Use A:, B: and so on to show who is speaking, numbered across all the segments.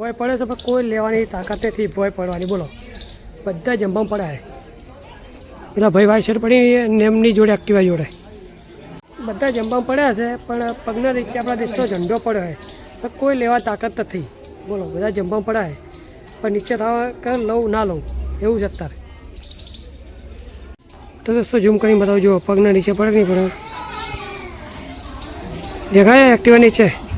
A: ભોય પડે છે, પણ કોઈ લેવાની તાકાત નથી, ભોય પડવાની. બોલો. બધા જમવા પડે પેલા ભાઈ વાય શેર પડી નેમની જોડે એક્ટિવા જોડે. બધા જમવા પડ્યા છે, પણ પગના નીચે આપણા દેશનો ઝંડો પડ્યો છે. પણ કોઈ લેવા તાકાત નથી. બોલો, બધા જમવા પડ્યા પણ નીચે થવા કે લઉં, ના લઉં, એવું જ અત્યારે. તો દોસ્તો ઝૂમ કરીને બતાવજો. પગના નીચે પડે નહીં પડે? દેખાય એક્ટિવા નીચે?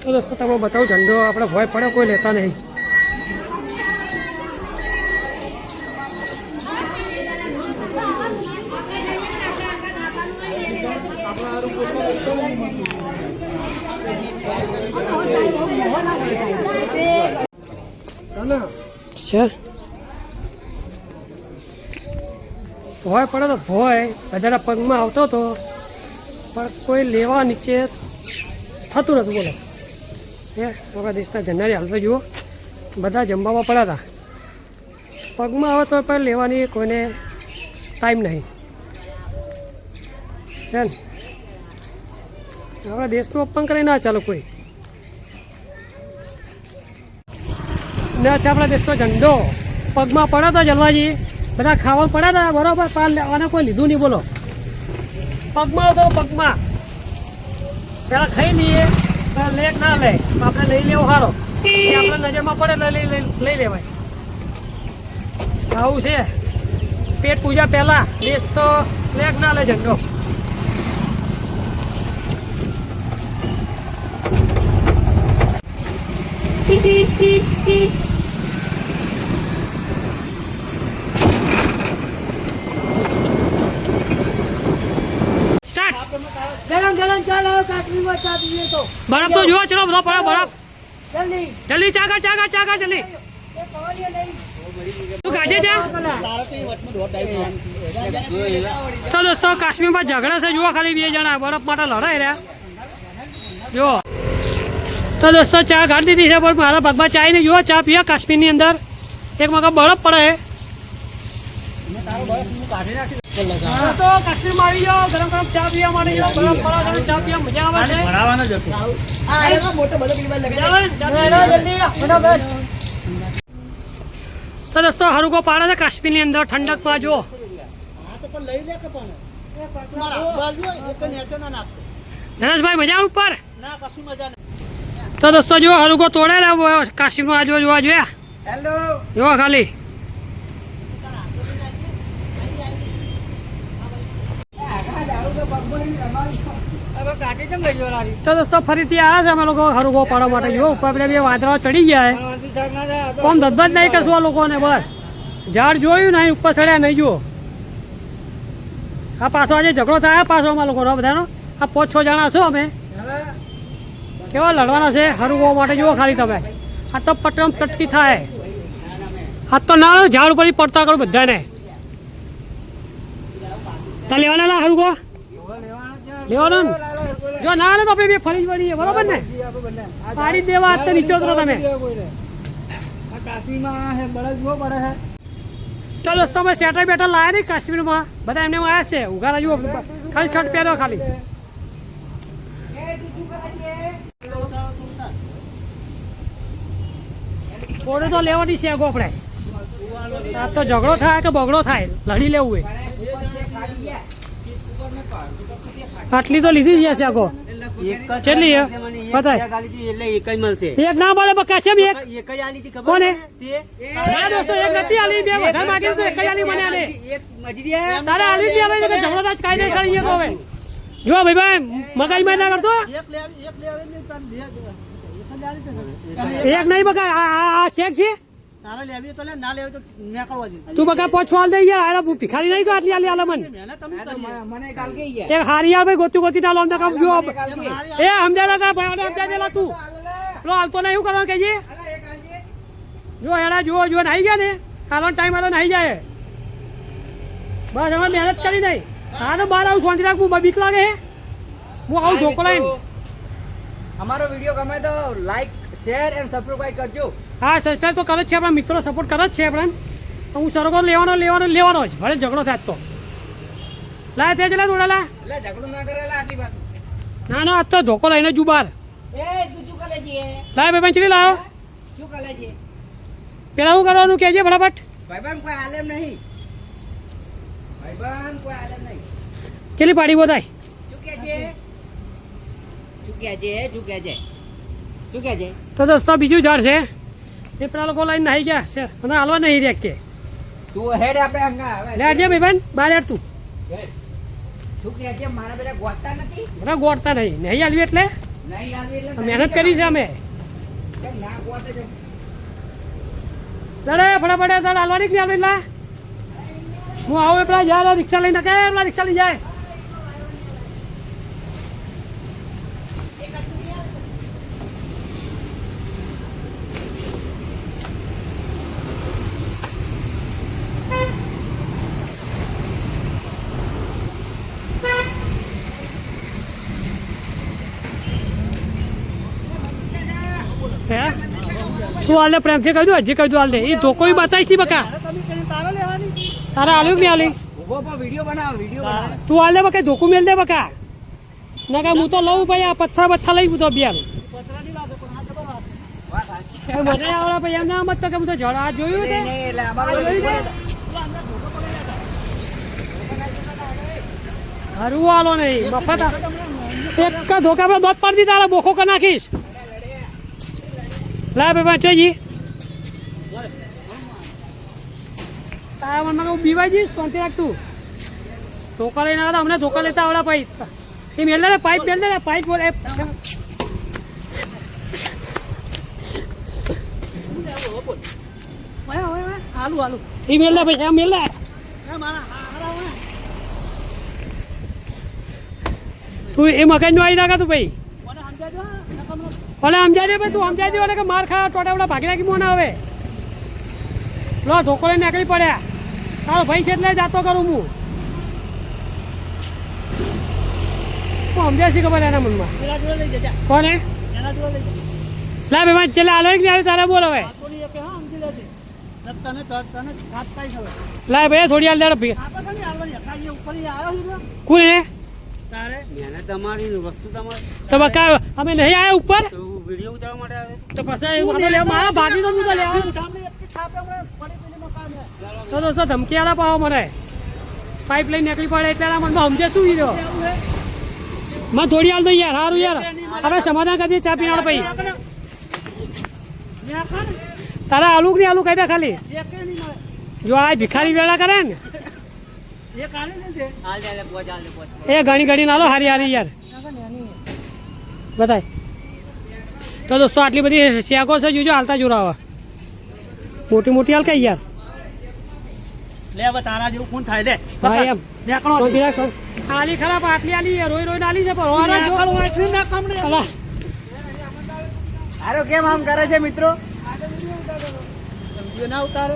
A: તો દોસ્તો તમે બતાવો ધંધો આપણે ભય પડે કોઈ લેતા નહીં. છે ભોય પડે તો ભોય બધાના પગમાં આવતો હતો પણ કોઈ લેવા નીચે થતું નતું બોલો. એ આપણા દેશના જનારી હાલતો જુઓ, બધા જમવામાં પડ્યા હતા. પગમાં આવે તો પણ લેવાની, કોઈને ટાઈમ નહીં. છે ને આપણા દેશનું અપમાન કરી ના ચાલો કોઈ. ના છે આપણા દેશનો ઝંડો પગમાં પડ્યો તો જલવાજી. બધા ખાવા પડ્યા હતા, બરાબર પાર લેવાને કોઈ લીધું નહીં, બોલો. પગમાં હતો, પગમાં. પેલા ખાઈ લઈએ. તો ના લે. આપણે લઈ લેવો સારો આપણે નજરમાં પડે લઈ લઈ લેવાય. આવું છે. પેટ પૂજા પહેલા. દેશ તો લેક ના લે ઝંડો સ્ટાર્ટ
B: ગરમ ગરમ ચાલો કાકડીમાં ચા પીએ તો.
A: બરફ તો જુઓ ચલો બધો પડે બરફ.
B: જલ્દી.
A: જલ્દી ચાગર ચાગર ચાગર જલ્દી.
B: એ પવાડીએ નહીં.
A: તું ગાજે છે તો દોસ્તો કાશ્મીરમાં ઝઘડા છે જુઓ ખાલી બે જણા બરફ માટે લડાઈ રહ્યા. જુઓ. તો દોસ્તો ચા કાઢી દીધી છે પણ મારા ભાગમાં ચા નહીં જુઓ ચા પીએ કાશ્મીરની અંદર. એક મગા બરફ પડે. દોસ્તો કાશ્મીરમાં આવી જાઓ ગરમ ગરમ ચા પીવા માટે જાઓ બરફ પડે ચા પીવા મજા આવે છે.
C: ભણાવવાનો જ હતો
A: મજા આવે ને? પીવા?
B: હેલો જલ્દી ફટાફટ.
A: તો દોસ્તો હરુકો પાડે છે કાશ્મીરની અંદર ઠંડકમાં જો ધનેશભાઈ મજા ઉપર? તો દોસ્તો જો હરુકો તોડે ને કાશ્મીરમાં આ જોવા જોયા?
C: હેલો
A: જોવા ખાલી. તો દોસ્તો ફરીથી આવ્યા છે અમે લોકો હરુકો પાડવા માટે. જો ઉપર પેલા બે વાદળાઓ ચડી ગયા છે કોમ જ નહીં કશું આ લોકોને બસ. ઝાડ જોયું નહીં ઉપર ચડ્યા નહીં જુઓ. આ પાછો આજે ઝઘડો થાય પાછો અમારા લોકોનો બધાનો? આ પાંચ છ જણા છો અમે. કેવા લડવાના છે હરુકો માટે જુઓ ખાલી તમે. આ તો પટમ કટકી થાય. આ તો ના ઝાડ ઉપર પડતા કરો બધાને. તા લેવાના ના હરુકો લેવાનો ને? જો ના આવે તો આપણે બે ફરી જ વળીએ બરોબર ને? પાડી દેવા તો નીચે ઉતરો તમે. તો દોસ્તો અમે સેટર બેટર લાયા નહીં કાશ્મીરમાં? બધા એમને આવ્યા છે ઉઘાડા જુઓ ખાલી શર્ટ પહેરો ખાલી. થોડું તો લેવાની છે આગો આપણે. આ તો ઝઘડો થાય કે બગડો થાય લડી લેવું હોય આટલી તો લીધી જ છે કેટલી બતાય.
C: એક
A: ના મળે બકા છે એક
C: આલી
A: એક
C: મજરી
A: તારે તો જો ભાઈ ભાઈ, મગાઈ માં ના કરતો?
C: એક
A: નહીં બકા આ ચેક છે?
C: તારે લેવી તો લે ના લેવી તો નીકળવા દે
A: તું બકા પોછો હાલ દઈ યાર આલા ભિખારી નહીં ગયો આટલી આલી આલે મને
C: મહેનત કરી મને કાલ ગઈ
A: એક હારી યાર ગોતી ગોતી ના લોન કામ જો એ સમજાયેલા કા ભાઈ ઓને તું. પેલો હાલતો એવું જો નાઈ ગયા ને? હાલો ટાઈમ હાલો નાઈ જાય. બસ હવે મહેનત કરી નહીં. હા તો બાર આવું શાંતિ રાખવું બીક લાગે હે. હું આવું ધોકો
C: અમારો વીડિયો ગમે તો લાઈક શેર એન્ડ સબસ્ક્રાઇબ કરજો.
A: હા સબસ્ક્રાઈબ તો કરે જ છે આપણા મિત્રો સપોર્ટ કરે જ છે આપણે. હું સરગો લેવાનો લેવાનો લેવાનો જ. ભલે ઝઘડો થાય તો. લાય તે ચલા દોડાલા.
C: એટલે લા ના કરેલા આટલી વાત.
A: ના તો ધોકો લઈને
C: જુબાર
A: લાય ભાઈ ચલી લાવો પેલા શું કરવાનું કહેજે ફટાફટ.
C: ભાઈબંધ કોઈ આલેમ નહીં. ભાઈબંધ કોઈ આલેમ નહીં.
A: ચલી પાડી બોધાય તો દોસ્તો બીજું ઝાડ છે. એ પેલા લોકો લઈને નાહી ગયા છે. મને હાલવા નહીં રહ્યા કે.
C: તું હેડ આપણે હંગા.
A: લે આજે ભાઈ બેન બહાર હેડ તું.
C: બધા
A: ગોળતા નહીં. નહીં હાલવી એટલે?
C: એટલે
A: મહેનત કરી છે અમે. લડે ફટાફટ તાર હાલવાની જ નહીં હાલવી લા હું આવું પેલા જાય રિક્ષા લઈને કે પેલા રિક્ષા લઈ જાય. હે? તું હાલ દે પ્રેમથી કહી દઉં હજી કહી દઉં હાલ દે એ ધોકો બતાવીશ છે બકા. તારા આલ્યું કે નહીં
C: બનાવો
A: તું હાલ દે બકા ધોકું મેલ દે બકા. ના કે હું તો લઉં ભાઈ આ પથ્થર પથ્થર લઈ તો બિયાર. મને આવડે ભાઈ એમ ના મત તો કે હું તો જળ આ જોયું છે.
C: હરું નહીં, એટલે અમારો
A: આ જોયું છે? હરવું હાલો નહીં મફત એક ધોકા દોત પાડી દી તારા બોખો કરી નાખીશ. લાય ભાઈ પાંચ જી. તારા મનમાં કહું બીવાઈ જઈશ શાંતિ રાખ તું ધોકા લઈને આવ્યા હતા, અમને ધોકા લેતા આવડા પાઇપ એ મેલ ને પાઇપ મેલ ને પાઇપ બોલે એ મેલ દે ભાઈ મેલ તું એ મકાનનું આવી નાખા તું ભાઈ. ભલે સમજાય દે ભાઈ તું સમજાય દે કે માર ખા ટોટાવડા ભાગી નાખી મોના હવે. લો ધોકો લઈને નીકળી પડ્યા. તારો ભાઈ છે એટલે જાતો કરું હું. હું સમજાય છે ખબર એના મનમાં? કોને લા ભાઈ માં છેલ્લે કે નહીં તારે બોલ હવે. લા ભાઈ થોડી હાલ દે ભાઈ કોને
C: તમારી વસ્તુ તમારી
A: તમે કા અમે નહીં આવ્યા ઉપર?
C: વીડિયો ઉતારવા માટે આવે?
A: તો પછી અમે લેવા મારા ભાગી તો તો લેવા. તો દોસ્તો ધમકી આલા પાવો મને પાઇપ લઈને નીકળી પડે એટલે આ મનમાં સમજે શું હીરો. માં થોડી હાલ તો યાર સારું યાર. આપણે સમાધાન કરી દઈએ ચા પીવાનો ભાઈ. તારા આલુ નહીં આલુ કહી દે ખાલી. જો આ ભિખારી વેળા કરે ને. એ ઘણી ઘણી નાલો હારી હારી યાર. બતાય. તો દોસ્તો આટલી બધી શેકો છે જોજો હાલતા જોરાવા. મોટી મોટી હાલ કઈ યાર?
D: લે હવે તારા જેવું કોણ થાય લે.
A: હા એમ.
D: નેકળો.
A: આલી ખરાબ આટલી આલી રોઈ રોઈ આલી છે જો.
D: નેકળો ને
A: અલા,
C: કેમ આમ કરે છે મિત્રો?
D: ના ઉતારો?